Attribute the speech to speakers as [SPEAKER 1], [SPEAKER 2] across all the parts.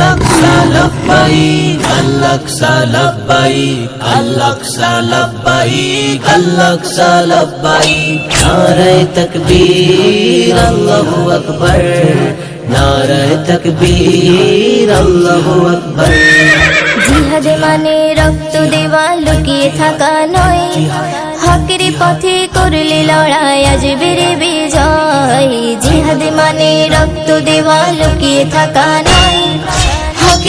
[SPEAKER 1] আল্লাকসা লব্বাইক আল্লাকসা লব্বাইক আল্লাকসা লব্বাইক আল্লাকসা লব্বাইক নারায়ে তাকবীর আল্লাহু আকবার নারায়ে তাকবীর আল্লাহু আকবার
[SPEAKER 2] জিহাদ মানে রক্ত দেওয়া লুকিয়ে থাকা নয় হকের পথে করলে লড়াই আজ বেড়ে বিজয় জিহাদ মানে রক্ত দেওয়া লুকিয়ে থাকা নয়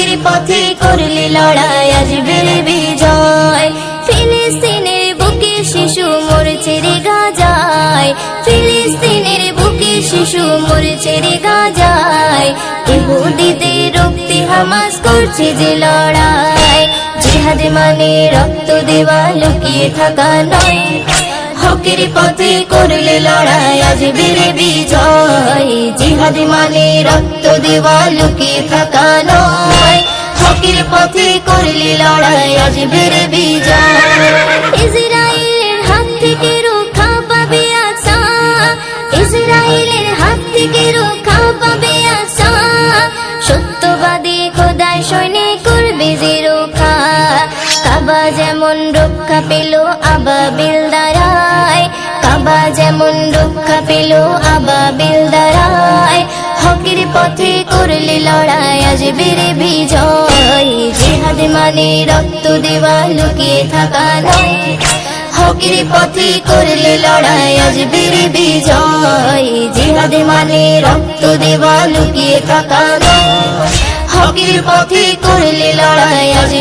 [SPEAKER 2] হকের পথে করলে লড়াই, আজ বেড়ে বিজয় ফিলিস্তিনের বুকে শিশু মরছে রে গাজায়। ফিলিস্তিনের বুকে শিশু মরছে রে গাজায়। ইহুদিদের রক্তে হামাস করছে যে লড়াই। জিহাদ মানে রক্ত দেওয়া, লুকিয়ে থাকা নয়। হকের পথে করলে লড়াই, আজ বেড়ে বিজয়। জিহাদ মানে রক্ত দেওয়া লুকিয়ে থাকা নয়। হকের পথে করলে লড়াই, আজ বেড়ে বিজয়। ইসরায়েলের হাত থেকে রক্ষা পাবে আশা। ইসরায়েলের হাত থেকে রক্ষা পাবে আশা। সত্যবাদী করবে যে রক্ষা। কাবা যেমন রক্ষা পেল আবাবিল যেমন রক্ষা পেল আবাবিল দ্বারায়, হকের পথে করলে লড়াই আজ বেড়ে বিজয়। জেহাদ মানে রক্ত দেওয়া, লুকিয়ে থাকা নয়। হকের পথে করলে লড়াই আজ বেড়ে বিজয়। জিহাদ মানে রক্ত দেওয়া, লুকিয়ে থাকা নয়। হকের পথে করলে লড়াই আজ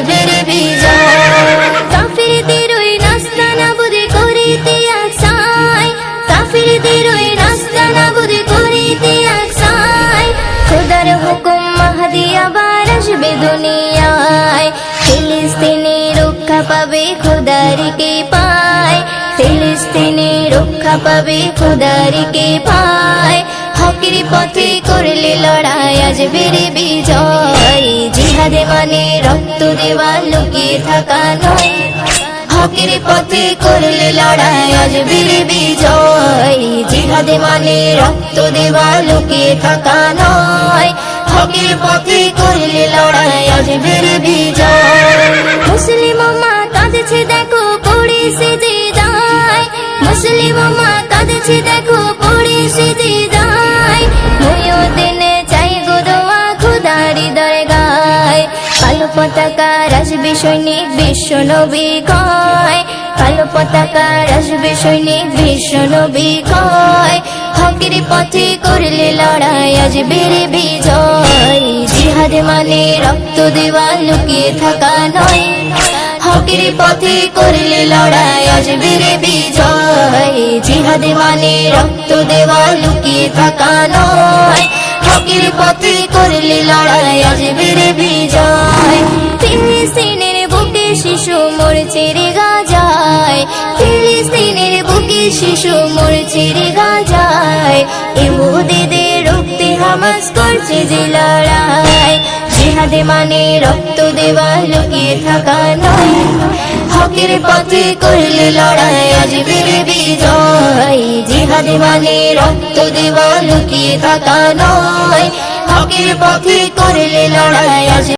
[SPEAKER 2] রক্ষা পাবে খোদারিকে পায়। হকের পথে করলে লড়াই আজ বেড়ে বিজয়। জিহাদে মানে রক্ত দেওয়া লুকিয়ে থাকা নয়। হকের পথে করলে লড়াই আজ বেড়ে বিজয়। জিহাদে মানে রক্ত দেওয়া লুকিয়ে থাকা নয়। হকের পথে করলে লড়াই আজ বেড়ে বিজয়। মুসলিম মা কাঁদছে দেখো মুসলিম মা কাঁদছে দেখো পড়ে যায় ময়ো দিনে চাই গো দোয়া, খুদারি দরগায়। কালো পতাকা রাজবে সৈনিক, বিশ্ব নবী কয়। কালো পতাকা রাজবে সৈনিক, বিশ্ব নবী কয়। হকের পথে করলে লড়াই, আজ বেড়ে বিজয়। জিহাদ মানে রক্ত দেওয়া, লুকিয়ে থাকা নয়। হকের পথে করলে লড়াই আজ বেড়ে বিজয়। জিহাদ মানে রক্ত দেওয়া, লুকিয়ে থাকা নয়। হকের পথে করলে লড়াই আজ বেড়ে বিজয়। ফিলিস্তিনের বুকে শিশু মরছে রে গাজায়। ফিলিস্তিনের বুকে শিশু মরছে রে গাজায়। ইহুদিদের রক্তে হামাস করছে যে লড়াই জিহাদে মানে রক্ত দেওয়া লুকিয়ে থাকা নয়। হকের পথে করলে লড়াই আজ বেড়ে বিজয়। জিহাদে মানে রক্ত দেওয়া লুকিয়ে থাকা নয়। হকের পথে করলে লড়াই আজ